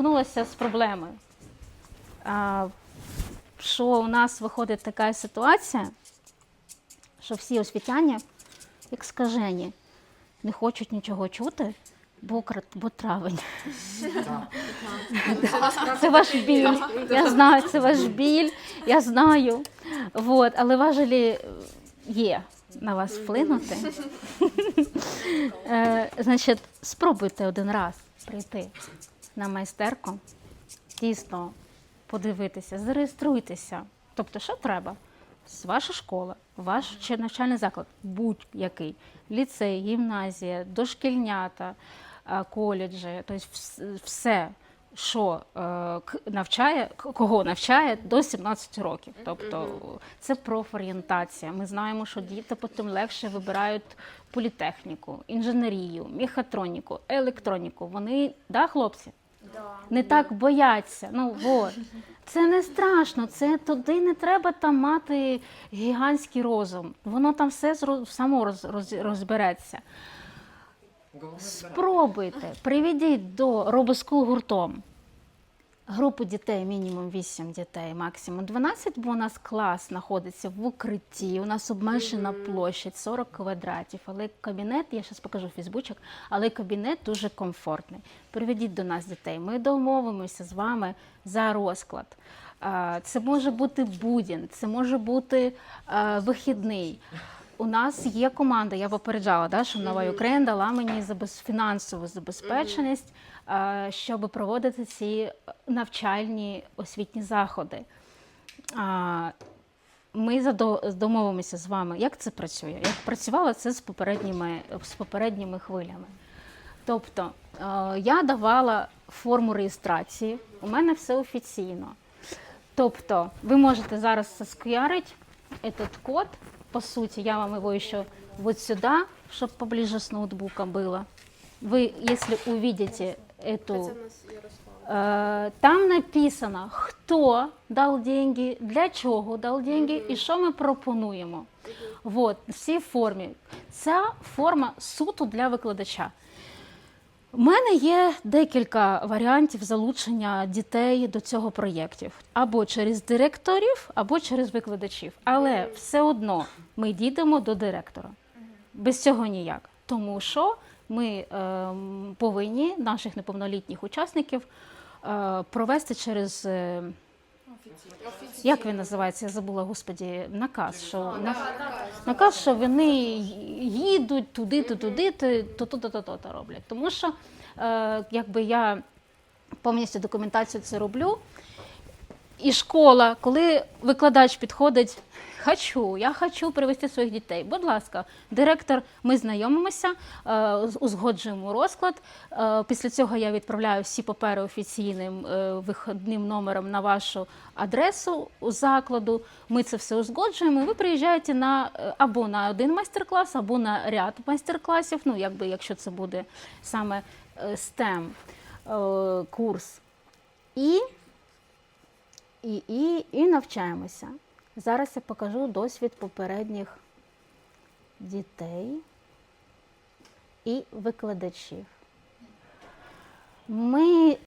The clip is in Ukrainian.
стикнулася з проблемою. А, що у нас виходить така ситуація, що всі освітяні, як скажені, не хочуть нічого чути, бо, бо травень. Це ваш біль. Я знаю, це ваш біль, я знаю. Але важелі є на вас вплинути. Е, Значить, спробуйте один раз прийти на майстерку, дійсно подивитися, зареєструйтеся. Тобто, що треба? Ваша школа, ваш чи навчальний заклад, будь-який, ліцей, гімназія, дошкільнята, е, коледжі, тобто все, що е, навчає, кого навчає до 17 років. Тобто це профорієнтація. Ми знаємо, що діти потім легше вибирають політехніку, інженерію, мехатроніку, електроніку. Вони, да, хлопці? Не так бояться. Ну от. Це не страшно, це туди не треба там мати гігантський розум. Воно там все само роз, роз, розбереться. Спробуйте, приведіть до робоску гуртом. Групу дітей, мінімум 8 дітей, максимум 12, бо у нас клас знаходиться в укритті, у нас обмежена площадь 40 квадратів, але кабінет, я зараз покажу фейсбучок, але кабінет дуже комфортний. Приведіть до нас дітей. Ми домовимося з вами за розклад. Це може бути будін, це може бути вихідний. У нас є команда, я попереджала, да, що нова Україна дала мені забез- фінансову забезпеченість, е, щоб проводити ці навчальні освітні заходи. Ми домовимося з вами, як це працює. Як працювало це з попередніми, з попередніми хвилями. Тобто е, я давала форму реєстрації, у мене все офіційно. Тобто ви можете зараз соскуярить этот код По сути, я вам его еще вот сюда, чтобы поближе с ноутбука было. Вы, если увидите эту... Э, Там написано, хто дав деньги, для чого дав деньги і що ми пропонуємо. Вот, в цій формі. Ця форма суто для викладача. У мене є декілька варіантів залучення дітей до цього проєктів або через директорів, або через викладачів. Але все одно ми дійдемо до директора. Без цього ніяк. Тому що ми е, повинні наших неповнолітніх учасників е, провести через. е, як він називається? Я забула, господі, наказ. Що наказ, що вони їдуть туди, то туди, то то, то, то, то, то роблять. Тому що е, якби я повністю документацію це роблю. І школа, коли викладач підходить, хочу, я хочу привезти своїх дітей. Будь ласка, директор, ми знайомимося, е, узгоджуємо розклад. Е, Після цього я відправляю всі папери офіційним е, виходним номером на вашу адресу у закладу. Ми це все узгоджуємо. Ви приїжджаєте на або на один майстер-клас, або на ряд майстер-класів. Ну, якби якщо це буде саме STEM курс. І і, і, і навчаємося. Зараз я покажу досвід попередніх дітей і викладачів. Ми